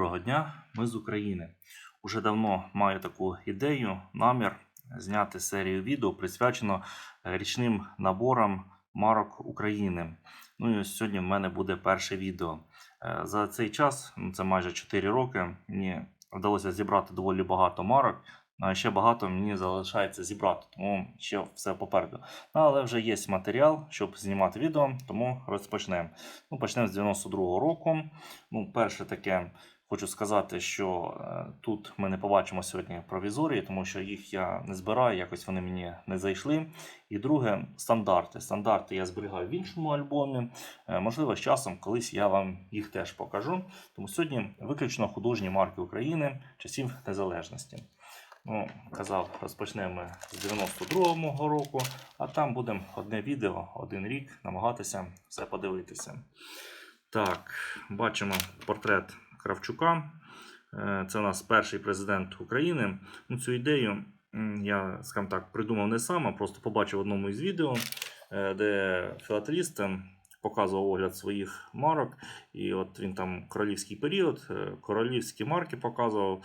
Доброго дня, ми з України. Уже давно маю таку ідею, намір зняти серію відео, присвячено е, річним наборам марок України. Ну і сьогодні в мене буде перше відео. Е, За цей час, ну це майже 4 роки, мені вдалося зібрати доволі багато марок. Ну, А ще багато мені залишається зібрати, тому ще все попереду. Ну, але вже є матеріал, щоб знімати відео, тому розпочнемо. Ну, почнемо з 92-го року. Ну, перше таке, хочу сказати, що е, тут ми не побачимо сьогодні провізорії, тому що їх я не збираю, якось вони мені не зайшли. І друге, стандарти. Стандарти я зберігаю в іншому альбомі. Е, можливо, з часом колись я вам їх теж покажу. Тому сьогодні виключно художні марки України часів незалежності. Ну, казав, розпочнемо з 92-го року, а там будемо одне відео, один рік намагатися все подивитися. Так, бачимо портрет Кравчука. Е, Це у нас перший президент України. Ну, цю ідею я, скажімо так, придумав не сам, а просто побачив в одному із відео, е, де філателіст ем, показував огляд своїх марок. І от він там королівський період, е, королівські марки показував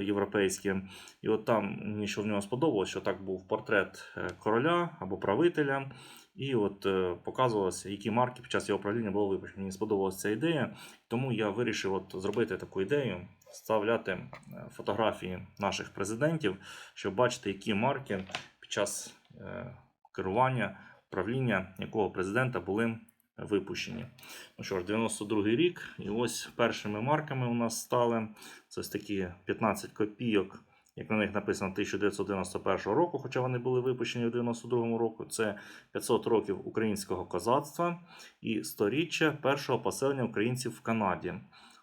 європейські. І от там мені що в нього сподобалось, що так був портрет короля або правителя. І от е, показувалося, які марки під час його правління було випущено. Мені сподобалася ця ідея, тому я вирішив от зробити таку ідею, вставляти е, фотографії наших президентів, щоб бачити, які марки під час е, керування, правління якого президента були випущені. Ну що ж, 92-й рік, і ось першими марками у нас стали це ось такі 15 копійок. Як на них написано 1991 року, хоча вони були випущені в 92 року, це 500 років українського козацтва і 100-річчя першого поселення українців в Канаді.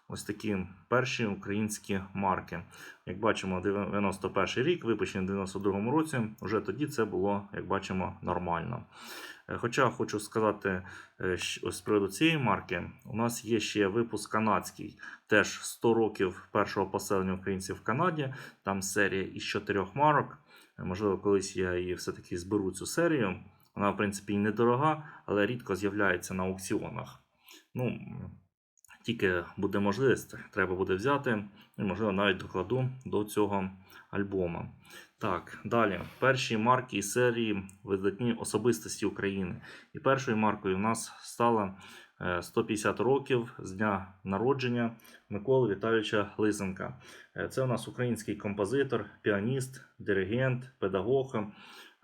Ось такі перші українські марки. Як бачимо, 91 рік, випущений у 92-му році, вже тоді це було, як бачимо, нормально. Е, Хоча хочу сказати, е, з приводу цієї марки, у нас є ще випуск канадський, теж 100 років першого поселення українців в Канаді. Там серія із чотирьох марок. Е, Можливо, колись я її все-таки зберу цю серію. Вона, в принципі, недорога, але рідко з'являється на аукціонах. Ну, тільки буде можливість, треба буде взяти, і, можливо, навіть докладу до цього альбома. Так, далі. Перші марки із серії видатні особистості України. І першою маркою у нас стала е, 150 років з дня народження Миколи Віталійовича Лисенка. Е, Це у нас український композитор, піаніст, диригент, педагог.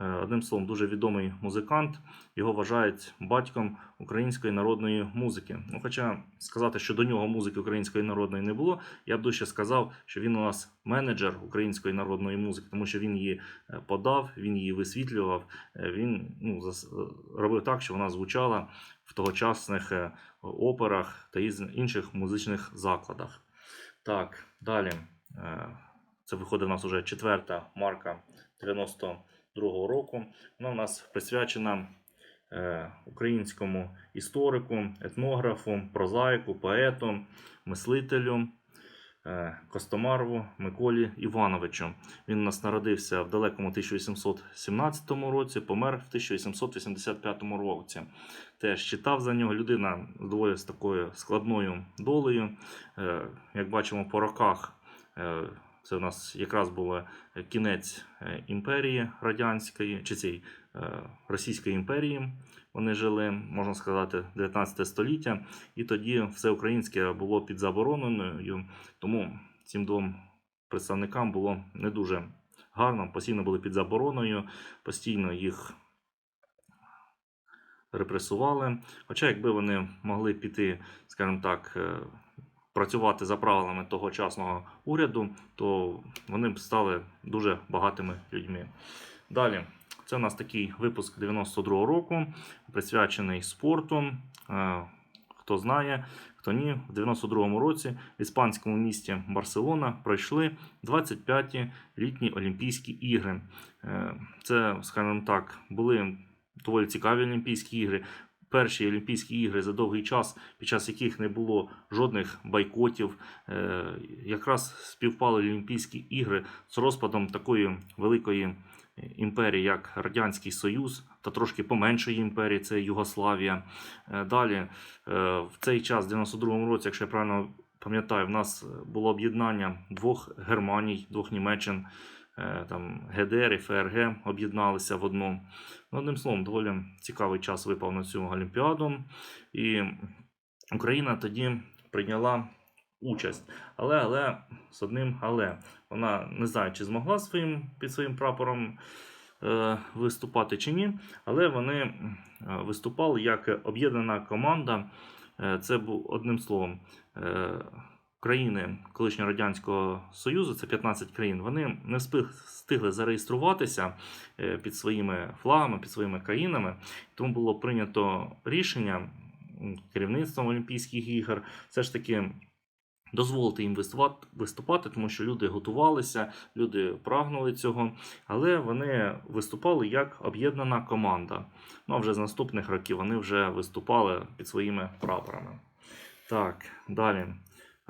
Е, Одним словом, дуже відомий музикант. Його вважають батьком української народної музики. Ну, хоча сказати, що до нього музики української народної не було, я б дужче сказав, що він у нас менеджер української народної музики, тому що він її е, подав, він її висвітлював. е, Він ну, робив так, що вона звучала в тогочасних операх та інших музичних закладах. Так, далі. Це виходить у нас вже четверта марка 92-го року. Вона у нас присвячена е, українському історику, етнографу, прозаїку, поету, мислителю. е, Костомарову Миколі Івановичу. Він у нас народився в далекому 1817 році, помер в 1885 році. Теж читав за нього людина доволі з такою складною долею. Е, Як бачимо по роках, це у нас якраз був кінець е, імперії радянської чи цієї е, Російської імперії. Вони жили, можна сказати, 19 століття, і тоді все українське було під забороненою, тому цим двом представникам було не дуже гарно, постійно були під забороною, постійно їх репресували. Хоча, якби вони могли піти, скажімо так, е, працювати за правилами тогочасного уряду, то вони б стали дуже багатими людьми. Далі, це у нас такий випуск 92-го року, присвячений спорту. Е, Хто знає, хто ні, в 92-му році в іспанському місті Барселона пройшли 25-ті літні Олімпійські ігри. Е, Це, скажімо так, були доволі цікаві Олімпійські ігри. Перші Олімпійські ігри за довгий час, під час яких не було жодних бойкотів. Е, Якраз співпали Олімпійські ігри з розпадом такої великої імперії, як Радянський Союз, та трошки поменшої імперії, це Югославія. Е, Далі, е, в цей час, в 92-му році, якщо я правильно пам'ятаю, в нас було об'єднання двох Германій, двох Німеччин, там ГДР і ФРГ об'єдналися в одну. Ну, одним словом, доволі цікавий час випав на цю Олімпіаду. І Україна тоді прийняла участь. Але, але з одним але. Вона не знаю, чи змогла своїм, під своїм прапором е, виступати чи ні. Але вони е, виступали як об'єднана команда. Е, це був одним словом. Країни колишнього радянського союзу, це 15 країн, вони не встигли зареєструватися е, під своїми флагами, під своїми країнами. Тому було прийнято рішення керівництвом Олімпійських ігор все ж таки дозволити їм виступати, тому що люди готувалися, люди прагнули цього, але вони виступали як об'єднана команда. Ну а вже з наступних років вони вже виступали під своїми прапорами. Так, далі.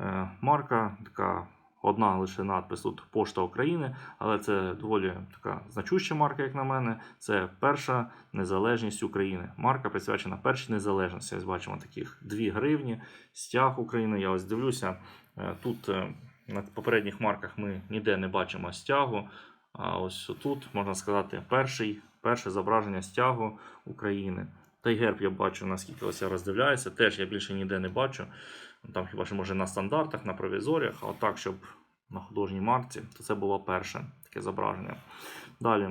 Е, Марка така. Одна лише надпис тут Пошта України, але це доволі така значуща марка, як на мене. Це перша незалежність України. Марка присвячена першій незалежності. Ось бачимо таких 2 гривні, стяг України. Я ось дивлюся. е, Тут е, на попередніх марках ми ніде не бачимо стягу. А ось тут можна сказати перший, перше зображення стягу України. Та й герб я бачу, наскільки ось я роздивляюся. Теж я більше ніде не бачу. Там хіба що може на стандартах, на провізоріях, а отак, щоб на художній марці, то це було перше таке зображення. Далі,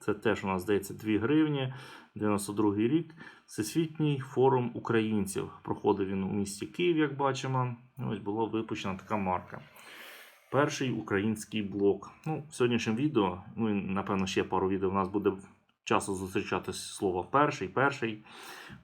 це теж у нас здається 2 гривні, 92 рік. Всесвітній форум українців. Проходив він у місті Київ, як бачимо. Ось була випущена така марка. Перший український блок. Ну, в сьогоднішньому відео, ну і напевно ще пару відео у нас буде часу зустрічати слово перший, перший.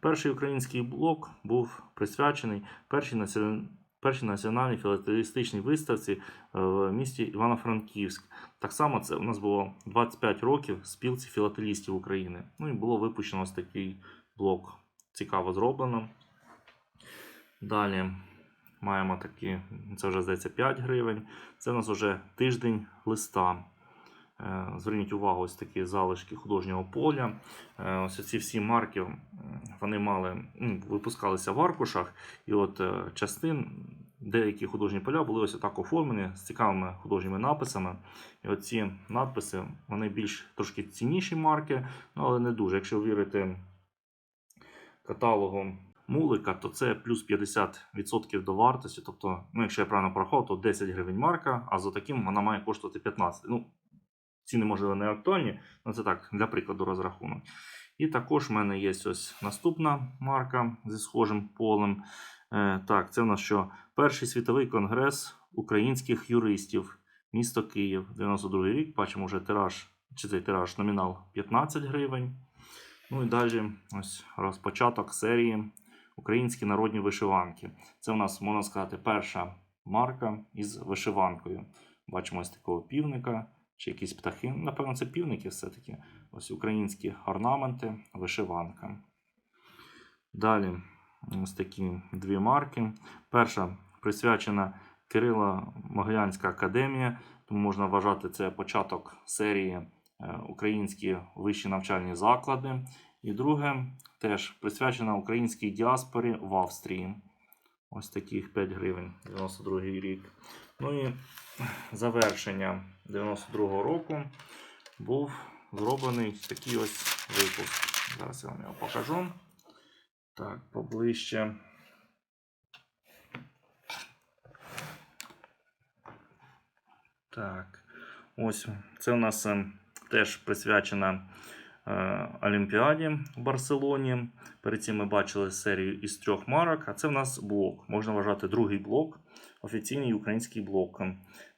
Перший український блок був присвячений першій, націон... першій національній філателістичній виставці е, в місті Івано-Франківськ. Так само це у нас було 25 років спілці філателістів України. Ну і було випущено ось такий блок. Цікаво зроблено. Далі маємо такі, це вже здається 5 гривень. Це у нас вже тиждень листа. Е, Зверніть увагу, ось такі залишки художнього поля. Е, Ось ці всі марки вони мали, ну, випускалися в аркушах, і от е, частин, деякі художні поля були ось так оформлені з цікавими художніми написами. І оці надписи вони більш трошки цінніші марки, ну, але не дуже. Якщо вірити каталогу Мулика, то це плюс 50% до вартості. Тобто, ну, якщо я правильно порахував, то 10 гривень марка, а за таким вона має коштувати 15. Ну, ціни, можливо, не актуальні, але це так, для прикладу розрахунок. І також в мене є ось наступна марка зі схожим полем. Е, так, це у нас що? Перший світовий конгрес українських юристів, місто Київ, 92 рік. Бачимо вже тираж, чи цей тираж номінал 15 гривень. Ну і далі ось розпочаток серії Українські народні вишиванки. Це у нас, можна сказати, перша марка із вишиванкою. Бачимо ось такого півника чи якісь птахи. Напевно, це півники все-таки. Ось українські орнаменти, вишиванка. Далі ось такі дві марки. Перша присвячена Кирила Могилянська академія, тому можна вважати це початок серії е, Українські вищі навчальні заклади. І друге теж присвячена українській діаспорі в Австрії. Ось таких 5 гривень, 92 рік. Ну і завершення 92-го року був зроблений такий ось випуск. Зараз я вам його покажу. Так, поближче. Так, ось це у нас е, теж присвячена е, Олімпіаді в Барселоні. Перед цим ми бачили серію із трьох марок, а це в нас блок. Можна вважати другий блок, офіційний український блок.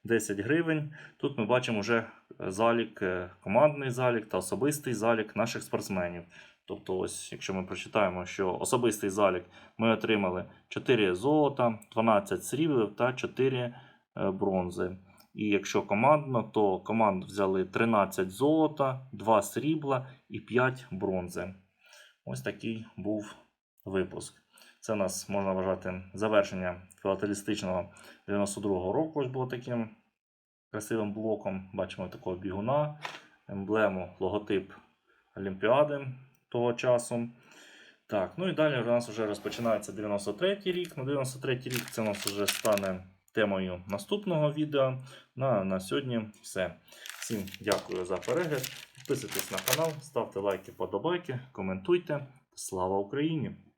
10 гривень. Тут ми бачимо вже залік, е, командний залік та особистий залік наших спортсменів. Тобто, ось, якщо ми прочитаємо, що особистий залік ми отримали 4 золота, 12 сріблів та 4 е, бронзи. І якщо командно, то команд взяли 13 золота, 2 срібла і 5 бронзи. Ось такий був випуск. Це у нас можна вважати завершення філателістичного 92-го року. Ось було таким красивим блоком. Бачимо такого бігуна, емблему, логотип Олімпіади того часу. Так, ну і далі у нас вже розпочинається 93-й рік. На 93-й рік це у нас вже стане темою наступного відео. Ну, а на сьогодні все. Всім дякую за перегляд. Підписуйтесь на канал, ставте лайки, подобайки, коментуйте. Слава Україні!